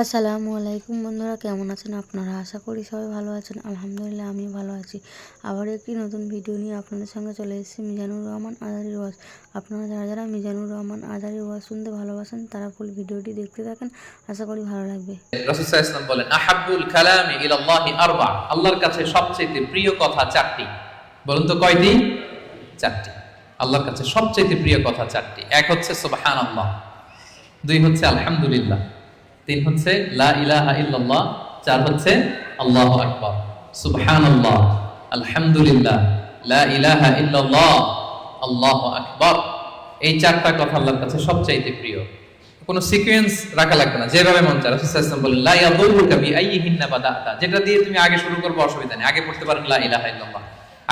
আসসালামু আলাইকুম বন্ধুরা, কেমন আছেন আপনারা? আশা করি সবাই ভালো আছেন। আলহামদুলিল্লাহ আমি ভালো আছি। আবার একটি নতুন ভিডিও নিয়ে আপনাদের সঙ্গে চলে এসেছি, মিজানুর রহমান আজারি ওয়াজ। আপনারা যারা যারা মিজানুর রহমান আজারি ওয়াজ শুনতে ভালোবাসেন, তারা ফুল ভিডিওটি দেখতে থাকেন। আশা করি ভালো লাগবে। আল্লাহর কাছে সবচেয়ে প্রিয় কথা চারটি। বলুন তো কয়টি? চারটি। আল্লাহর কাছে সবচেয়ে প্রিয় কথা চারটি। এক হচ্ছে সুবহানাল্লাহ, দুই হচ্ছে আলহামদুলিল্লাহ। তিন হচ্ছে লা ইলাহা ইল্লাল্লাহ, চার হচ্ছে আল্লাহু আকবার। সুবহানাল্লাহ, আলহামদুলিল্লাহ, লা ইলাহা ইল্লাল্লাহ, আল্লাহু আকবার। এই চারটা কথা আল্লাহর কাছে সবচাইতে প্রিয়। কোনো সিকোয়েন্স রাখা লাগবে না, যেভাবে মন চায়। রাসূল সাল্লাল্লাহু আলাইহি লা ইয়াদুরুকা বি যেটা দিয়ে তুমি আগে শুরু করবে, অসুবিধা নেই। আগে পড়তে পারেন লা ইলাহা ইল্লাল্লাহ।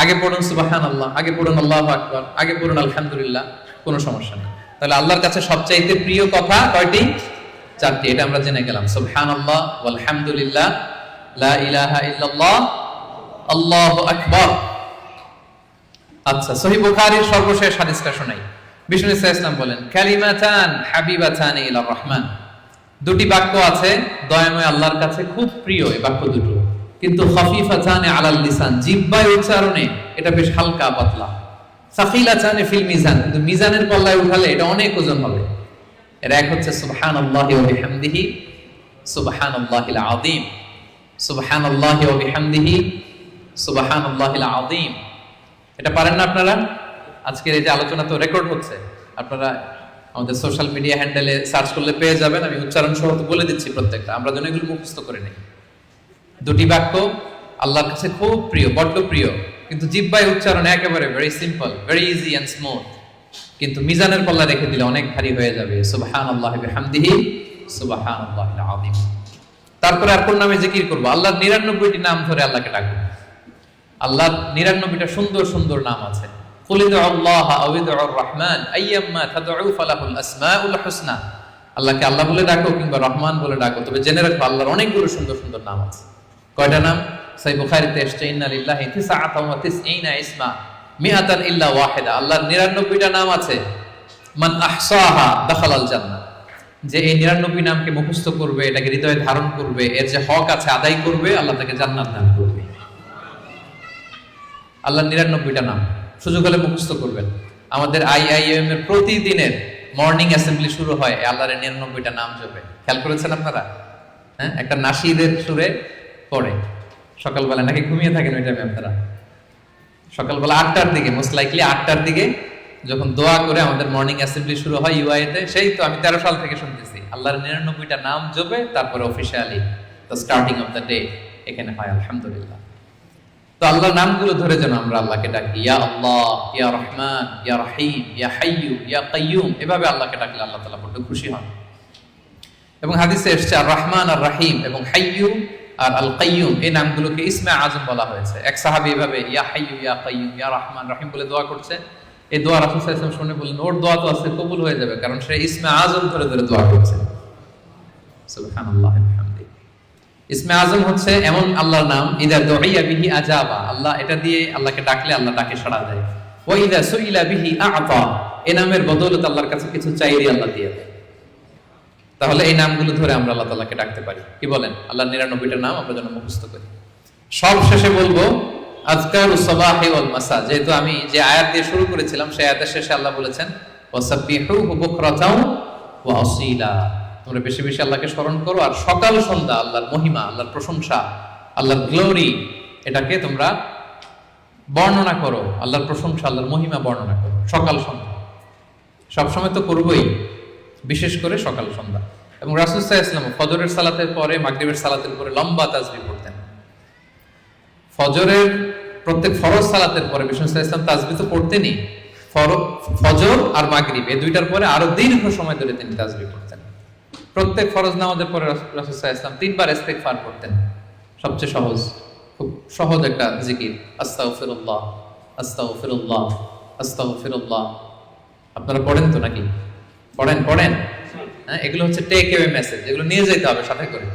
আগে পড়ুন সুবহানাল্লাহ, আগে পড়ুন আল্লাহু আকবার, আগে পড়ুন আলহামদুলিল্লাহ, কোনো সমস্যা নেই। তাহলে আল্লাহর কাছে সবচাইতে প্রিয় কথা কয়টি? চারটি, এটা আমরা জেনে গেলাম। সুবহানাল্লাহ, ওয়ালহামদুলিল্লাহ, লা ইলাহা ইল্লাল্লাহ, আল্লাহু আকবার। আচ্ছা সহি বুখারীর সর্বশেষ হাদিসটা বিষ্ণু ইসলাম বলেন হাবিবাতান ইলা রহমান। দুটি বাক্য আছে, দয়াময় আল্লাহর কাছে খুব প্রিয় এই বাক্য দুটো। কিন্তু খফিফাতান আলাল লিসান, জিহ্বায় উচ্চারণে এটা বেশ হালকা পাতলা। সাকিলাতান ফিল মিজান, কিন্তু মিজানের পাল্লায় উঠালে এটা অনেক ওজন হবে। এর এক হচ্ছে সুবহানাল্লাহি ওয়া বিহামদিহি, সুবহানাল্লাহিল আযীম। সুবহানাল্লাহি ওয়া বিহামদিহি, সুবহানাল্লাহিল আযীম। এটা পারেন না আপনারা? আজকের এই যে আলোচনা তো রেকর্ড হচ্ছে। আপনারা আমাদের সোশ্যাল মিডিয়া হ্যান্ডেলে সার্চ করলে পেয়ে যাবেন। আমি উচ্চারণ সহ বলে দিচ্ছি প্রত্যেকটা। আমরা যেন এগুলো মুখস্থ করে নেই। দুটি বাক্য আল্লাহর কাছে খুব প্রিয়, বড্ড প্রিয়। কিন্তু জিব্বায় উচ্চারণ একেবারে very simple very easy and smooth কিন্তু মিজানের পাল্লা রেখে দিলে অনেক ভারী হয়ে যাবে। সুবাহান আল্লাহ হামদিহি সুবাহান আল্লাহ আদিম তারপরে আর কোন নামে জিকির করব? আল্লাহর নিরানব্বইটি নাম ধরে আল্লাহকে ডাকবো। আল্লাহর নিরানব্বইটা সুন্দর সুন্দর নাম আছে। আল্লাহ আল্লাহকে আল্লাহ বলে ডাকো কিংবা রহমান বলে ডাকো, তবে জেনে আল্লাহর অনেকগুলো সুন্দর সুন্দর নাম আছে। কয়টা নাম? সাই এসছে, ইন্না ইসমা। মিআতান ইল্লা ওয়াহিদা। আল্লাহর 99টা নাম আছে। মান আহসাহা যে এই 99 নামকে মুখস্থ করবে, এটাকে হৃদয়ে ধারণ করবে, এর যে হক আছে আদায় করবে, আল্লাহ তাকে জান্নাত দান করবে। আল্লাহর 99টা নাম। সুযোগ হলে মুখস্থ করবেন। আমাদের আইআইএম এর প্রতিদিনের মর্নিং অ্যাসেম্বলি শুরু হয় আল্লাহর 99টা নাম জপে। খেয়াল করেছেন আপনারা? হ্যাঁ? একটা নাসিদের সুরে পড়ে। সকালবেলা নাকি ঘুমিয়ে থাকেন ওই টাইমে আপনারা? সকালবেলা আটটার দিকে মোস্ট লাইকলি আটটার দিকে যখন দোয়া করে আমাদের মর্নিং অ্যাসেম্বলি শুরু হয় ইউআইতে সেই তো আমি তেরো সাল থেকে শুনতেছি। আল্লাহর নিরানব্বইটা নাম জপে তারপরে officially the starting of the day এখানে হয়, আলহামদুলিল্লাহ। তো আল্লাহর নামগুলো ধরে যেন আমরা আল্লাহকে ডাকি, ইয়া আল্লাহ, ইয়া রহমান, ইয়া রহিম, ইয়া হাইয়ু, ইয়া কাইয়ুম। এভাবে আল্লাহকে ডাকলে আল্লাহ তাআলা বড্ড খুশি হন। এবং হাদিসে এসছে, আর রহমান, আর রাহিম এবং হাইয়ু আর আল কাইয়ুম এই নামগুলোকে ইসমে আজম বলা হয়েছে। এক সাহাবি এভাবে, ইয়া হাইয়ু ইয়া কাইয়ুম ইয়া রহমান রাহিম বলে দোয়া করছে। এই দোয়া রাসূল সাল্লাল্লাহু শুনে বললেন, ওর দোয়া তো আছে, কবুল হয়ে যাবে, কারণ সে ইসমে আজম ধরে ধরে দোয়া করছে। ইসমে আজম হচ্ছে এমন আল্লাহর নাম, ইদা বিহি আজাবা আল্লাহ এটা দিয়ে আল্লাহকে ডাকলে আল্লাহ ডাকে সাড়া দেয়। ইদা সুইলা বিহি এ নামের বদৌলত আল্লাহর কাছে কিছু চাইলে আল্লাহ দিয়ে দেয়। তাহলে এই নামগুলো ধরে আমরা আল্লাহ তাআলাকে ডাকতে পারি। কি বলেন? আল্লাহর নিরানব্বইটা নাম আমরা যেন মুখস্থ করি। সব শেষে বলব আজকার মাসা যেহেতু আমি যে আয়াত দিয়ে শুরু করেছিলাম, সেই আয়াতের শেষে আল্লাহ বলেছেন তোমরা বেশি বেশি আল্লাহকে স্মরণ করো, আর সকাল সন্ধ্যা আল্লাহর মহিমা, আল্লাহর প্রশংসা, আল্লাহর গ্লোরি এটাকে তোমরা বর্ণনা করো। আল্লাহর প্রশংসা, আল্লাহর মহিমা বর্ণনা করো, সকাল সন্ধ্যা। সবসময় তো করবোই। বিশেষ করে সকাল সন্ধ্যা। এবং রাসুসাহ ইসলাম ফজরের সালাতের পরে, মাগরিবের সালাতের পরে লম্বা তাজবি পড়তেন। ফজরের প্রত্যেক ফরজ সালাতের পরে বিষ্ণু ইসলাম তাজবি তো পড়তেনই। ফজর আর মাগরিব এই দুইটার পরে আরও দীর্ঘ সময় ধরে তিনি তাজবি পড়তেন। প্রত্যেক ফরজ নামাজের পরে রাসুসাহ ইসলাম তিনবার ইস্তেগফার করতেন সবচেয়ে সহজ, খুব সহজ একটা জিকির, আস্তাগফিরুল্লাহ আস্তাগফিরুল্লাহ আস্তাগফিরুল্লাহ। আপনারা পড়েন তো নাকি? পড়েন পড়েন। হ্যাঁ এগুলো হচ্ছে টেক এওয়ে মেসেজ এগুলো নিয়ে যেতে হবে সাথে করে।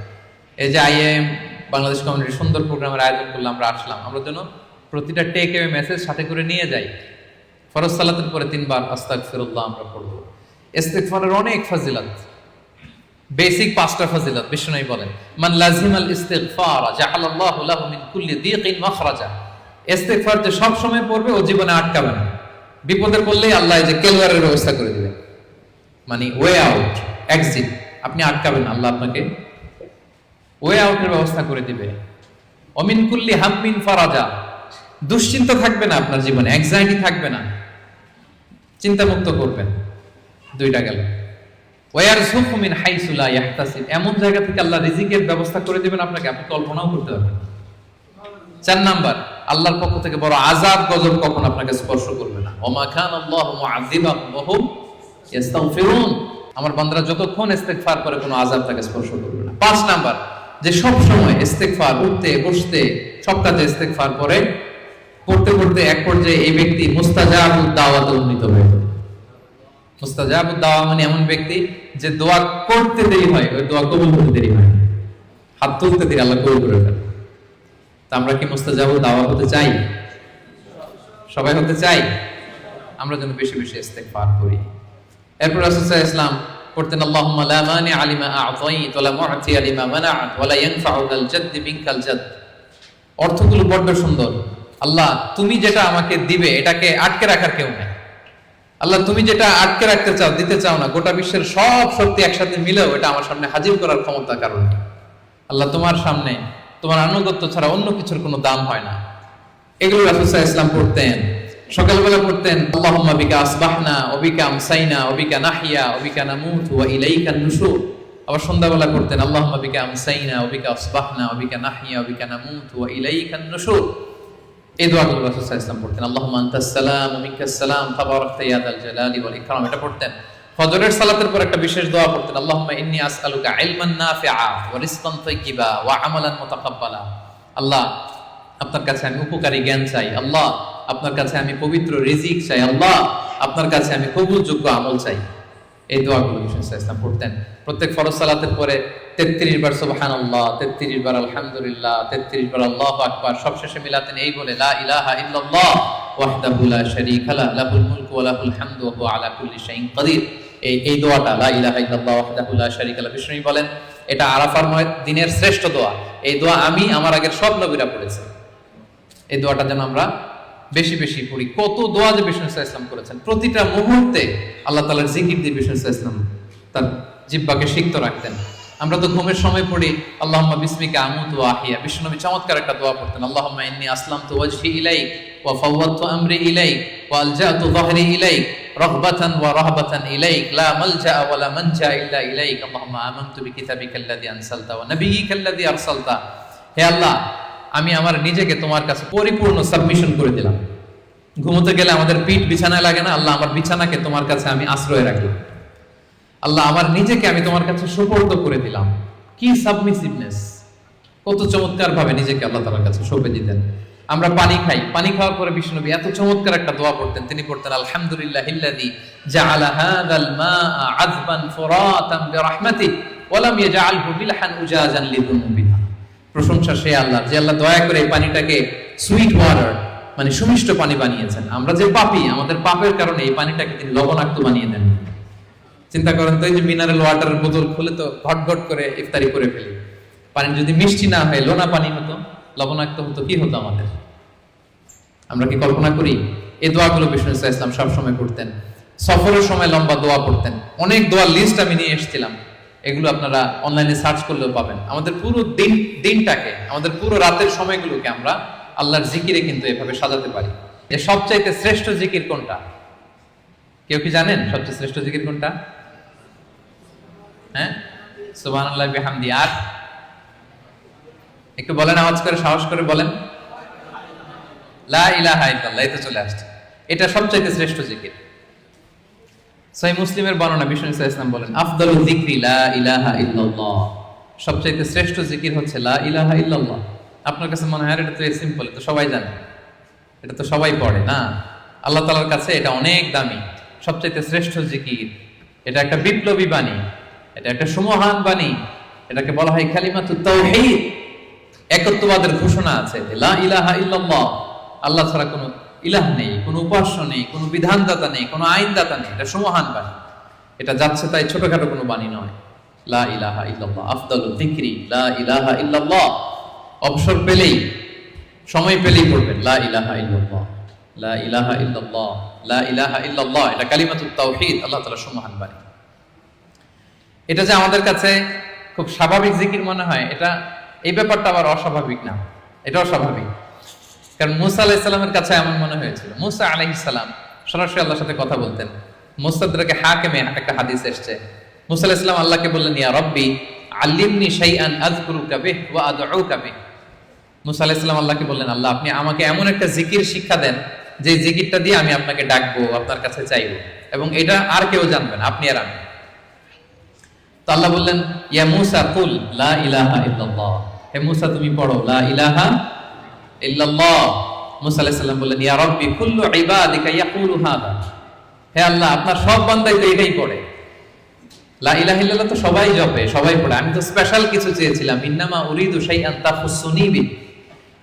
এই যে আইএম বাংলাদেশ কমিউনিটি সুন্দর প্রোগ্রামের আয়োজন করলাম আমরা আসলাম। আমরা যেন প্রতিটা টেক এওয়ে মেসেজ সাথে করে নিয়ে যাই। ফরজ সালাতের পরে তিনবার আস্তাগফিরুল্লাহ আমরা পড়ব। ইস্তেগফারের অনেক ফাজিলাত। বেসিক পাঁচটা ফজিলত বিষ্ণু বলেন। মান লাজিমাল ইস্তিগফার জাআলাল্লাহু লাহু মিন কুল্লি দীকিন মাখরাজা। ইস্তিগফার যে সব সময় পড়বে, ও জীবনে আটকাবে না। বিপদে পড়লেই আল্লাহ যে কেলওয়ারের ব্যবস্থা করে মানে ওয়ে আউট এক্সিট আপনি আটকাবেন, আল্লাহ আপনাকে ওয়ে আউটের ব্যবস্থা করে দিবে। অমিন কুল্লি হাম্মিন ফারাজা। দুশ্চিন্তা থাকবে না আপনার জীবনে অ্যাংজাইটি থাকবে না। চিন্তামুক্ত করবেন। দুইটা গেল। ওয়ার সুফমিন হাইসুলা ইয়াহতাসিব। এমন জায়গা থেকে আল্লাহ রিজিকের ব্যবস্থা করে দিবেন আপনাকে, আপনি কল্পনাও করতে পারবেন চার নাম্বার, আল্লাহর পক্ষ থেকে বড় আজাব গজব কখন আপনাকে স্পর্শ করবে না। ওমা খান আল্লাহ মুআযিবাহুম ইস্তাগফিরুন। আমার বান্দারা যতক্ষণ ইস্তেগফার করে কোনো আজাব তাকে স্পর্শ করবে না। পাঁচ নাম্বার, যে সব সময় ইস্তেগফার উঠতে, বসতে সব কাজে ইস্তেগফার করে, করতে করতে এক পর্যায়ে এই ব্যক্তি মুস্তাজাবুদ দাওয়াতে উন্নীত হয়ে মুস্তাজাবুদ দাওয়া মানে এমন ব্যক্তি যে দোয়া করতে দেরি হয়, ওই দোয়া কবুল হতে দেরি হয় হাত তুলতে দেরি, আল্লাহ কবুল করে ফেলে। তা আমরা কি মুস্তাজাবুদ দাওয়া হতে চাই? সবাই হতে চাই? আমরা যেন বেশি বেশি ইস্তেগফার করি। এরপর রাসূলুল্লাহ ইসলাম পড়তেন, আল্লাহুম্মা লা আলিমা আ'তাইত ওয়া লা মু'তি লিমা মানা'ত ওয়া লা ইয়ানফা'ু অর্থগুলো বড্ড সুন্দর। আল্লাহ, তুমি যেটা আমাকে দিবে, এটাকে আটকে রাখার কেউ নাই। আল্লাহ, তুমি যেটা আটকে রাখতে চাও, দিতে চাও না, গোটা বিশ্বের সব শক্তি একসাথে মিলেও এটা আমার সামনে হাজির করার ক্ষমতা কারণ আল্লাহ, তোমার সামনে তোমার আনুগত্য ছাড়া অন্য কিছুর কোনো দাম হয় না। এগুলো রাসূলুল্লাহ ইসলাম পড়তেন। সকালবেলা পড়তেন, আল্লাহুম্মা বিকা আসবাহনা ওবিকা আমসাইনা ওবিকা নাহিয়া ওবিকা নামুতু, ওয়া ইলাইকা নুশুর আবার সন্ধ্যাবেলা পড়তেন, আল্লাহুম্মা বিকা আমসাইনা ওবিকা আসবাহনা ওবিকা নাহিয়া ওবিকা নামুতু, ওয়া ইলাইকা নুশুর এই দোয়াগুলো রাসূলুল্লাহ ইসলাম পড়তেন, আল্লাহুম্মা আনতাস সালাম, ওয়া মিনকাস সালাম তাবারাকতা ইয়া দাল জালালি ওয়াল ইকরাম। এটা পড়তেন। ফজরের সালাতের পর একটা বিশেষ দোয়া পড়তেন, আল্লাহুম্মা ইন্নী আসআলুকা ইলমান নাফিআ, ওয়া রিজকান তাইয়্যিবা, ওয়া আমালান মুতাকাব্বালা। আল্লাহ, আপনার কাছে আমি উপকারী জ্ঞান চাই। আল্লাহ আপনার কাছে আমি পবিত্র রিজিক চাই, আল্লাহ। আপনার কাছে আমি কবুলযোগ্য আমল চাই। এই দোয়াগুলো ইসলাম পড়তেন। প্রত্যেক ফরজ সালাতের পরে তেত্রিশ বার সুবহান আল্লাহ তেত্রিশ বার আলহামদুলিল্লাহ, তেত্রিশ বার আল্লাহ আকবার, সবশেষে মিলাতেন এই বলে, লা ইলাহা ইল্লাল্লাহ লা লাহুল মুলকু ওয়া লাহুল হামদু, ওয়া হুয়া আলা কুল্লি শাইইন কাদির। এই এই দোয়াটা, লা ইলাহা ইল্লাল্লাহ লা বলেন, এটা আরাফার দিনের শ্রেষ্ঠ দোয়া। এই দোয়া আমি আমার আগের সব নবীরা পড়েছি। এই দোয়াটা যেন আমরা বেশি বেশি পড়ি। কত দোয়া যে বিষ্ণু ইসলাম করেছেন। প্রতিটা মুহূর্তে আল্লাহ তালার জিকির দিয়ে বিষ্ণু ইসলাম তার জিব্বাকে সিক্ত রাখতেন। আমরা তো ঘুমের সময় পড়ি, আল্লাহম্মা বিসমিকা আমুতু ওয়া আহিয়া। বিষ্ণুনবী চমৎকার একটা দোয়া পড়তেন, আল্লাহুম্মা ইন্নী আসলামতু ওয়াজহি ইলাইক ওয়া আমরি ইলাইক ওয়া আলজাতু ইলাইক রহবাতান ওয়া রাহবাতান ইলাইক, লা মালজা ওয়া লা মানজা ইল্লা ইলাইক। আল্লাহুম্মা আমানতু আনসালতা ওয়া নাবিয়িকাল্লাযী আরসালতা। হে আল্লাহ আমি আমার নিজেকে তোমার কাছে পরিপূর্ণ সাবমিশন করে দিলাম। ঘুমোতে গেলে আমাদের পিঠ বিছানায় লাগে না, আল্লাহ আমার বিছানাকে তোমার কাছে আমি আশ্রয় রাখলাম। আল্লাহ আমার নিজেকে আমি তোমার কাছে সুপর্দ করে দিলাম। কি সাবমিসিভনেস কত চমৎকার ভাবে নিজেকে আল্লাহ তাআলার কাছে সঁপে দিতেন। আমরা পানি খাই, পানি খাওয়ার পরে বিষ্ণুনবী এত চমৎকার একটা দোয়া পড়তেন। তিনি পড়তেন, আলহামদুলিল্লাহ ইল্লাযী জাআলা হাযাল মাআ আযবান ফুরাতান বিরহমাতিহি ওয়া লাম ইয়াজআলহু মিলহান উজাজান লিযুনুবিনা প্রশংসা সে আল্লাহ যে আল্লাহ দয়া করে পানিটাকে সুইট ওয়াটার মানে সুমিষ্ট পানি বানিয়েছেন। আমরা যে পাপি, আমাদের পাপের কারণে এই পানিটাকে তিনি লবণাক্ত বানিয়ে দেন। চিন্তা করেন তো এই যে মিনারেল ওয়াটারের বোতল খুলে তো ঘট ঘট করে ইফতারি করে ফেলি। পানি যদি মিষ্টি না হয়, লোনা পানি হতো, লবণাক্ত হতো, কি হতো আমাদের? আমরা কি কল্পনা করি? এই দোয়াগুলো বিষ্ণু ইসলাম ইসলাম সবসময় করতেন সফরের সময় লম্বা দোয়া পড়তেন। অনেক দোয়ার লিস্ট আমি নিয়ে এসেছিলাম। এগুলো আপনারা অনলাইনে সার্চ করলেও পাবেন। আমাদের পুরো দিন, দিনটাকে, আমাদের পুরো রাতের সময়গুলোকে আমরা আল্লাহর জিকিরে কিন্তু এভাবে সাজাতে পারি। যে সবচাইতে শ্রেষ্ঠ জিকির কোনটা? কেউ কি জানেন সবচেয়ে শ্রেষ্ঠ জিকির কোনটা? হ্যাঁ? সুবহানাল্লাহ, বিহামদি। আর একটু বলেন, আওয়াজ করে, সাহস করে বলেন। লা ইলাহা ইল্লাল্লাহ, এই তো চলে আসছে। এটা সবচাইতে শ্রেষ্ঠ জিকির। সহি মুসলিমের বর্ণনা বিষ্ণু ইসা ইসলাম বলেন, আফদল জিক্রি ইলাহা ইল্লাল্লাহ। সবচাইতে শ্রেষ্ঠ জিকির হচ্ছে লা ইলাহা ইল্লাল্লাহ। আপনার কাছে মনে হয় এটা তো সিম্পল তো সবাই জানে। এটা তো সবাই পড়ে, না? আল্লাহ তালার কাছে এটা অনেক দামি। সবচাইতে শ্রেষ্ঠ জিকির, এটা একটা বিপ্লবী বাণী, এটা একটা সুমহান বাণী। এটাকে বলা হয় কালিমাতু তাওহীদ। একত্ববাদের ঘোষণা আছে লা ইলাহা ইল্লাল্লাহ, আল্লাহ ছাড়া কোনো ইলাহ নেই, কোনো উপাস্য নেই, কোনো বিধানদাতা নেই, কোনো আইনদাতা নেই, এটা সুমহান বাণী। এটা যাচ্ছে তাই ছোটখাটো কোনো বাণী নয়। লা ইলাহা ইল্লাল্লাহ আফদালুল যিকরি, লা ইলাহা ইল্লাল্লাহ। অবসর পেলেই, সময় পেলেই পড়বেন, লা ইলাহা ইল্লাল্লাহ, লা ইলাহা ইল্লাল্লাহ, লা ইলাহা ইল্লাল্লাহ, এটা কালিমাতুত তাওহীদ, আল্লাহ তাআলা সুমহান বাণী। এটা যে আমাদের কাছে খুব স্বাভাবিক জিকির মনে হয়, এটা এই ব্যাপারটা আবার অস্বাভাবিক না এটাও স্বাভাবিক কারণ মুসা আলাইসাল্লামের কাছে এমন মনে হয়েছিল। মুসা আলাইসাল্লাম সরাসরি আল্লাহর সাথে কথা বলতেন। মুস্তাদরাকে হাকেমে একটা হাদিস এসছে। মুসা আলাইসাল্লাম আল্লাহকে বললেন, ইয়া রব্বি, আল্লিমনি শাইআন আযকুরুকা বিহ ওয়া আদউকা বিহ। মুসা আলাইসাল্লাম আল্লাহকে বললেন, আল্লাহ, আপনি আমাকে এমন একটা জিকির শিক্ষা দেন, যে জিকিরটা দিয়ে আমি আপনাকে ডাকবো, আপনার কাছে চাইব। এবং এটা আর কেউ জানবেন আপনি আর আমি। তো আল্লাহ বললেন, ইয়া মুসা, কুল লা ইলাহা ইল্লাল্লাহ। হে মুসা, তুমি পড়ো, লা ইলাহা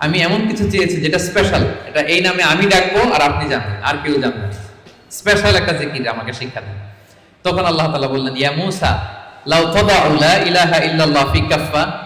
আমি এমন কিছু চেয়েছি যেটা স্পেশাল এটা এই নামে আমি ডাকবো আর আপনি জানবেন, আর কেউ জানবেন স্পেশাল একটা জিকির আমাকে শিক্ষা দেন। তখন আল্লাহ বললেন, ইয়া মুসা, লাউ ইলাহা ইল্লাল্লাহ ফি কাফফা।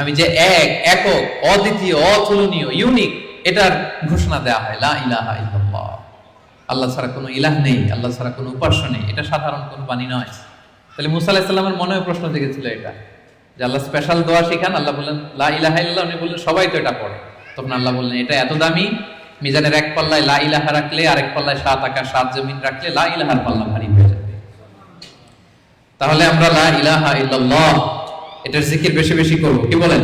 আমি যে এক, একক, অদ্বিতীয়, অতুলনীয় ইউনিক এটার ঘোষণা দেওয়া হয়, লা ইলাহা ইল্লাল্লাহ। আল্লাহ ছাড়া কোনো ইলাহ নেই, আল্লাহ ছাড়া কোনো উপাস্য নেই, এটা সাধারণ কোনো বাণী নয়। তাহলে মুসা আলাহিসাল্লামের মনেও প্রশ্ন জেগেছিল এটা, যে আল্লাহ স্পেশাল দোয়া শিখান, আল্লাহ বললেন, লা ইলাহা ইল্লাল্লাহ, উনি বললেন, সবাই তো এটা পড়ে। তখন আল্লাহ বললেন, এটা এত দামি, মিজানের এক পাল্লায় লা ইলাহা রাখলে, আরেক পাল্লায় সাত আকাশ সাত জমিন রাখলে, লা ইলাহার পাল্লা ভারী হয়ে যাবে। তাহলে আমরা লা ইলাহা ইল্লাল্লাহ এটার জিকির বেশি বেশি করব। কি বলেন?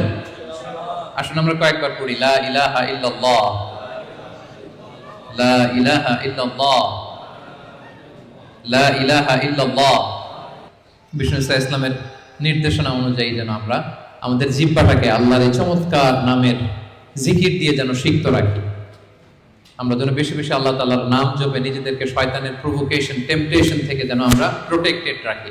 আসুন আমরা কয়েকবার পড়ি। লা ইলাহা ইল্লাল্লাহ। লা ইলাহা ইল্লাল্লাহ। লা ইলাহা ইল্লাল্লাহ। বিষ্ণু ইসলাম ইসলামের নির্দেশনা অনুযায়ী যেন আমরা আমাদের জিব্বাটাকে আল্লাহর এই চমৎকার নামের জিকির দিয়ে যেন সিক্ত রাখি। আমরা যেন বেশি বেশি আল্লাহ তাআলার নাম জপে নিজেদেরকে শয়তানের প্রভোকেশন টেম্পটেশন থেকে যেন আমরা প্রোটেক্টেড রাখি।